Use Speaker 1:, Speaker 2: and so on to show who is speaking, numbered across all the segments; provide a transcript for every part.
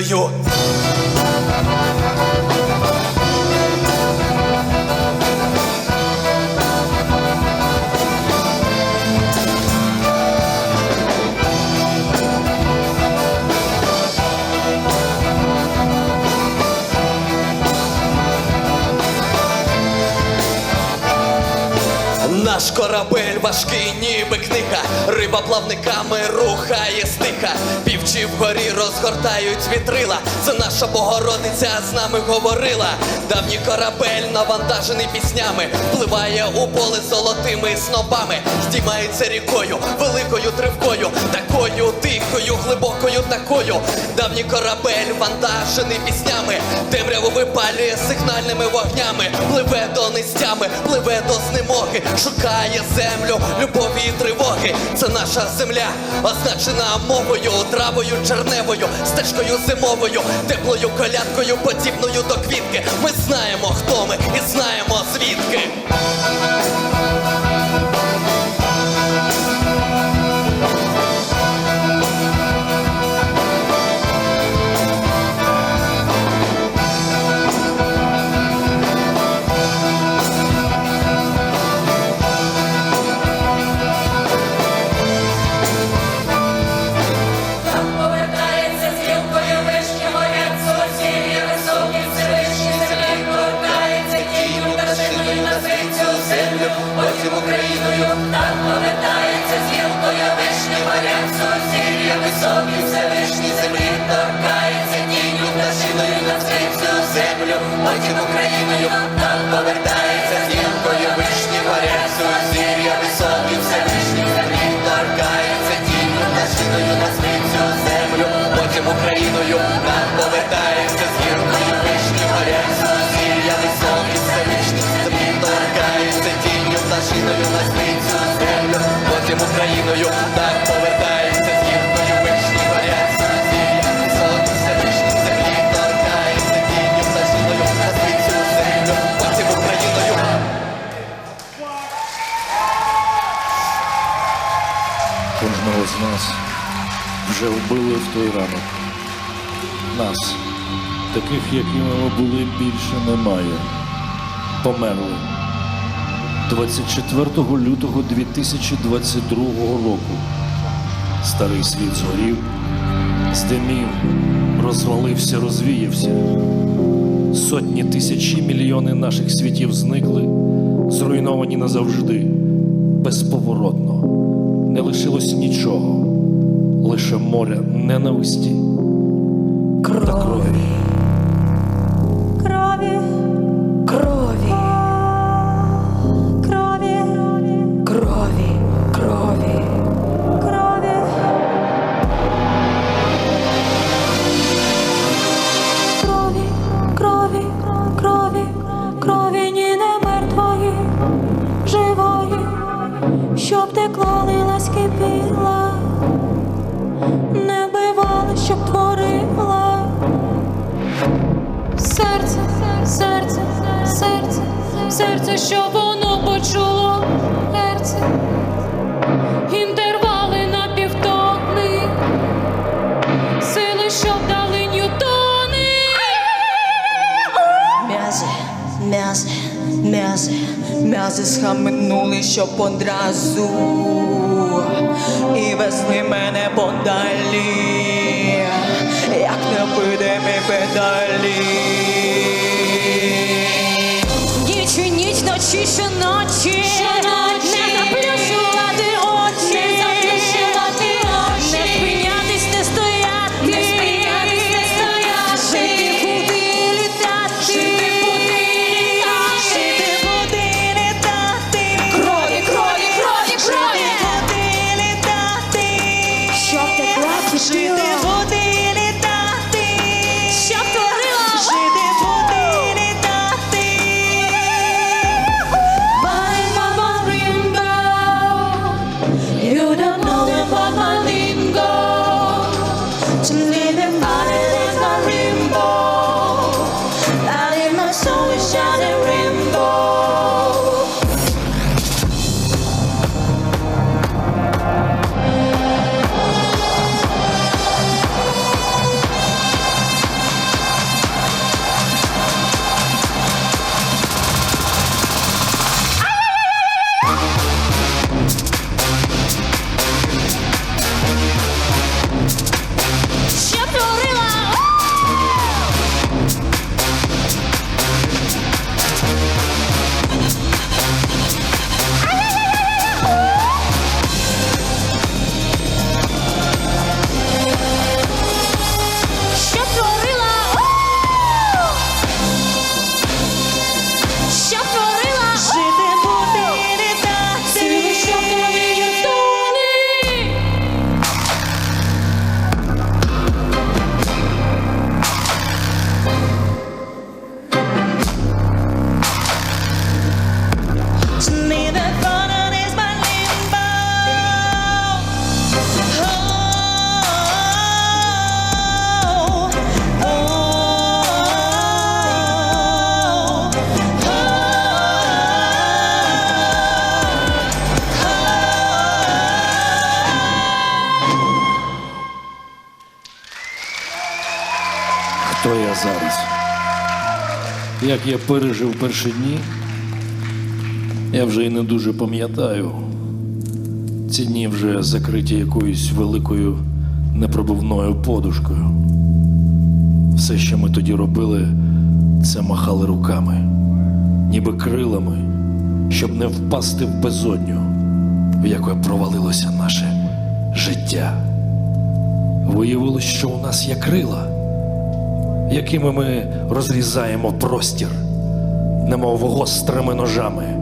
Speaker 1: Your. Наш корабель важкий, ніби книга, риба плавниками рухає стиха. Півчі вгорі розгортають вітрила. Це наша Богородиця з нами говорила. Давній корабель навантажений піснями, впливає у поле золотими снопами, здіймається рікою, великою тривкою, такою тихою, глибокою такою. Давній корабель вантажений піснями, темряву випалює сигнальними вогнями, пливе до нестями, пливе до знемоги, шукає землю, любові і тривоги. Це наша земля, означена мовою, травою черневою, стежкою зимовою, теплою колядкою, подібною до квітки. Ми знаємо, хто ми, і знаємо звідки. Землю, потім Україною нам повертається
Speaker 2: той ранок. Нас, таких, якими ми були, більше немає. Померли. 24 лютого 2022 року старий світ згорів, здимів, розвалився, розвіявся. Сотні тисячі мільйони наших світів зникли, зруйновані назавжди, безповоротно. Не лишилось нічого, лише море ненависті та крові.
Speaker 3: Крові, крові, крові, крові, крові, крові. Крові, крові, крові, крові, ні не мертвої, живої, щоб текла, лилась, серце, серце, серце, що воно почуло, серце, інтервали на сили, що дали ньютони.
Speaker 4: М'язи, м'язи, м'язи, м'язи схаменули, щоб одразу і везли мене подалі, як невидимі педалі. Ночі щоночі,
Speaker 3: Щоночі.
Speaker 2: Як я пережив перші дні, я вже й не дуже пам'ятаю. Ці дні вже закриті якоюсь великою непробивною подушкою. Все, що ми тоді робили, це махали руками, ніби крилами, щоб не впасти в безодню, в яку провалилося наше життя. Виявилось, що у нас є крила, якими ми розрізаємо простір, немов гострими ножами,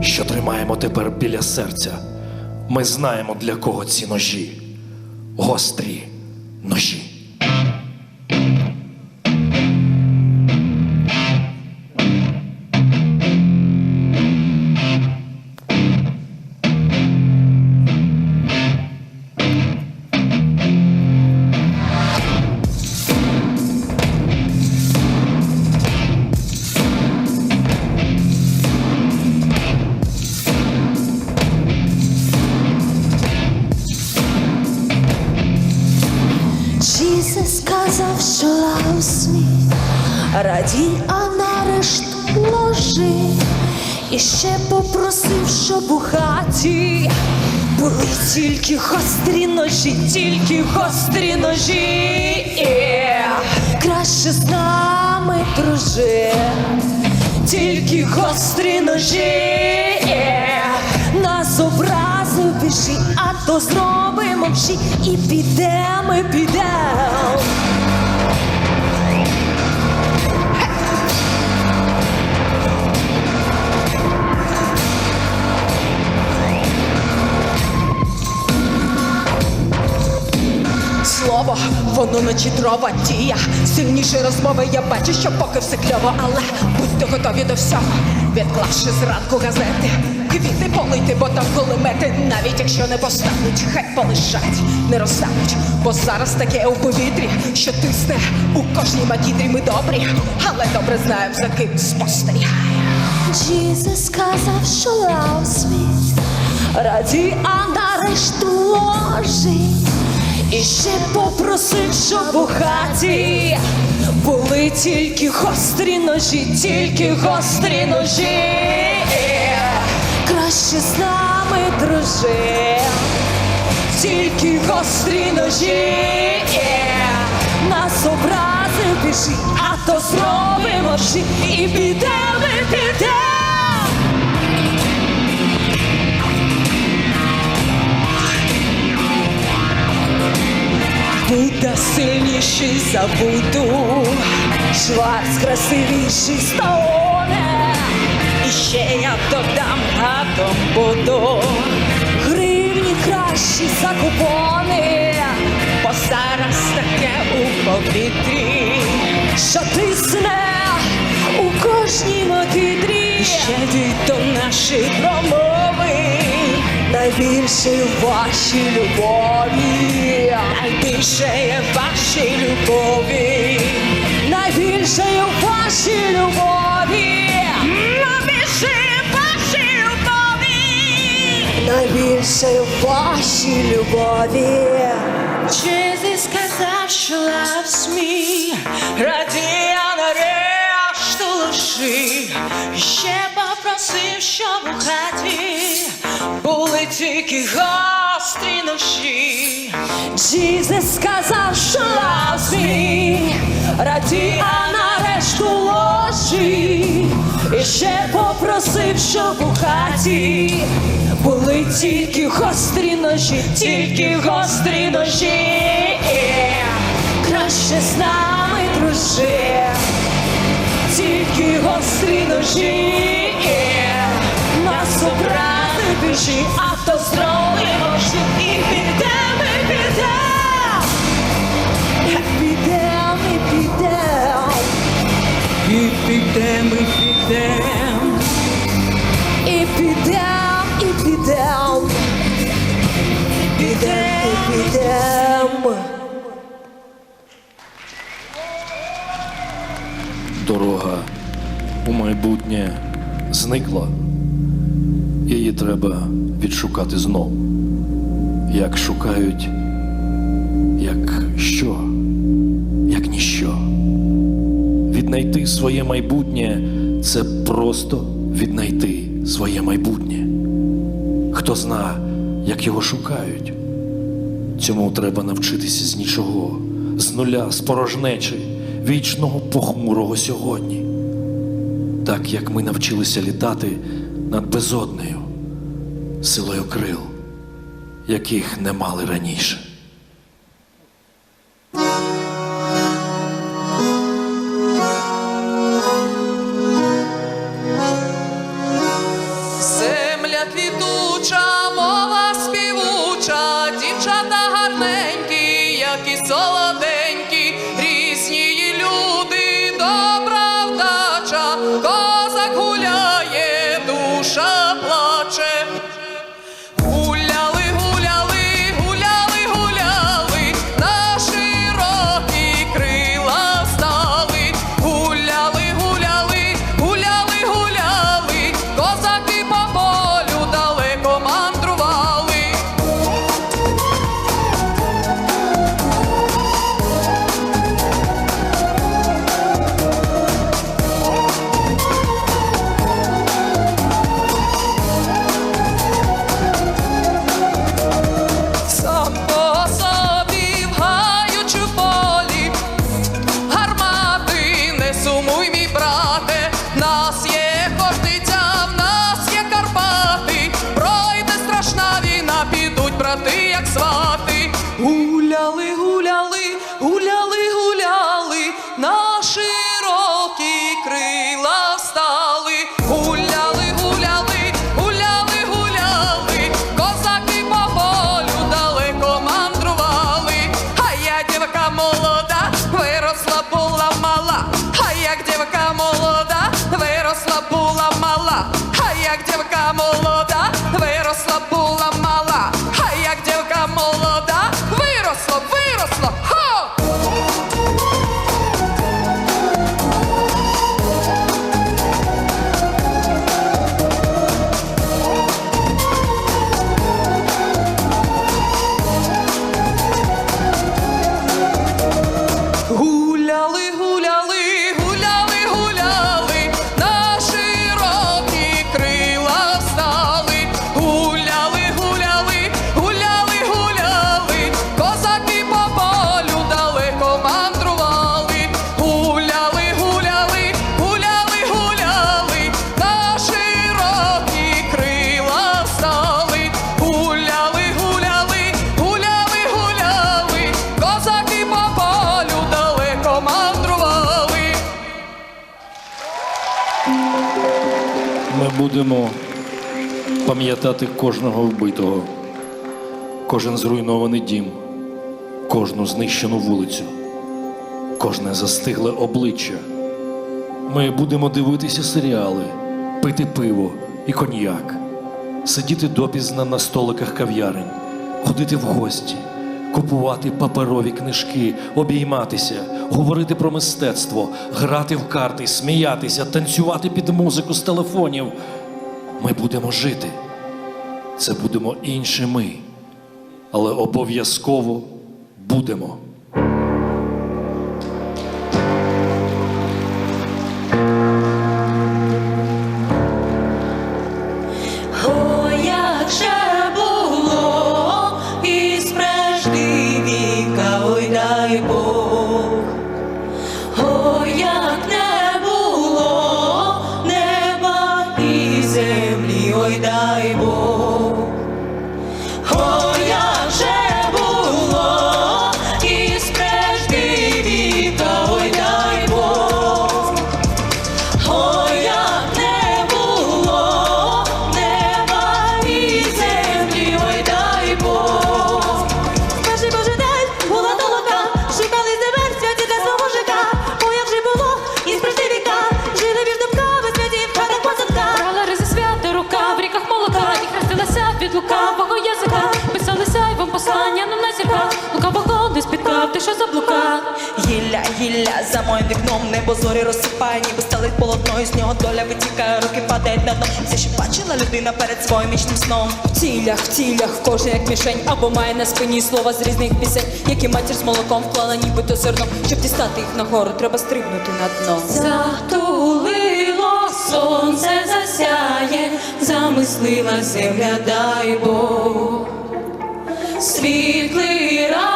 Speaker 2: що тримаємо тепер біля серця. Ми знаємо, для кого ці ножі. Гострі ножі.
Speaker 4: Тільки гострі ножі, тільки гострі ножі. Краще з нами дружи, тільки гострі ножі. Нас образив пиши, а то зробимо вші і підемо, підемо.
Speaker 3: Слово, воно наче дрова дія. Сильніше розмови я бачу, що поки все кльово, але будьте готові до всього. Відклавши зранку газети, квіти полити, бо там кулемети, навіть якщо не поставлять, хай полишать, не розставлять. Бо зараз таке у повітрі, що тисне у кожній макітрі ми добрі, але добре знаємо, за ким спостерігає.
Speaker 4: Jesus сказав, що me Раді, а нарешт ложи І ще попросив, щоб у хаті були тільки гострі ножі, тільки гострі ножі. Краще з нами дружи, тільки гострі ножі. Нас образив біжи, а то зробимо всі і підемо, і підемо.
Speaker 3: Буда сильніший за Буду,
Speaker 4: Шварц красивіший стаоне,
Speaker 3: і ще я додам гадом буду.
Speaker 4: гривні кращі за купони,
Speaker 3: Бо зараз таке у повітрі,
Speaker 4: що тисне у кожній макітрі.
Speaker 3: ще дійду наші промови,
Speaker 4: Найбільше в вашій любові,
Speaker 3: найбільше є вашій любові,
Speaker 4: найбільше в вашій любові,
Speaker 3: найбільше є вашій любові.
Speaker 4: найбільше в вашій любові.
Speaker 3: Jesus сказав, що loves me, раді я нарешті лиши. І Ще попросив, щоб у хаті були тільки гострі ножі.
Speaker 4: Jesus сказав, що me, раді, а нарешту ложі. І ще попросив, щоб у хаті були тільки гострі ножі, тільки гострі ножі. Краще з нами дружи, тільки гострі ножі. Біжи, а то зробимо всі і підемо, і підемо. Підемо, і підемо.
Speaker 3: І підемо, і підемо.
Speaker 4: І підем, і підем. Підем, і підем.
Speaker 2: Дорога у майбутнє зникла. Треба відшукати знов. Як шукають, як що, як ніщо. Віднайти своє майбутнє це просто віднайти своє майбутнє. Хто зна, як його шукають. Цьому треба навчитися з нічого, з нуля, з порожнечі, вічного похмурого сьогодні. Так як ми навчилися літати над безоднею, силою крил, яких не мали раніше. как девка Будемо пам'ятати кожного вбитого, кожен зруйнований дім, кожну знищену вулицю, кожне застигле обличчя. Ми будемо дивитися серіали, пити пиво і коньяк, сидіти допізна на столиках кав'ярень, ходити в гості, купувати паперові книжки, обійматися, говорити про мистецтво, грати в карти, сміятися, танцювати під музику з телефонів. Ми будемо жити. Це будемо інші ми, але обов'язково будемо.
Speaker 4: Гілля, гілля, за моїм вікном небо зорі розсипає, ніби стелить полотно, і з нього доля витікає, руки падають на дно. Все, що бачила людина перед своїм вічним сном.
Speaker 5: В цілях, в цілях, кожен як мішень, або має на спині слова з різних пісень, які матір з молоком вклала нібито зерно. Щоб дістати їх нагору, треба стрибнути на дно.
Speaker 6: Затулило сонце засяє, замислила земля, дай Бог. Світлий ранок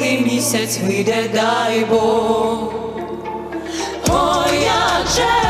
Speaker 6: довгий місяць вийде, дай Бог. Ой, як же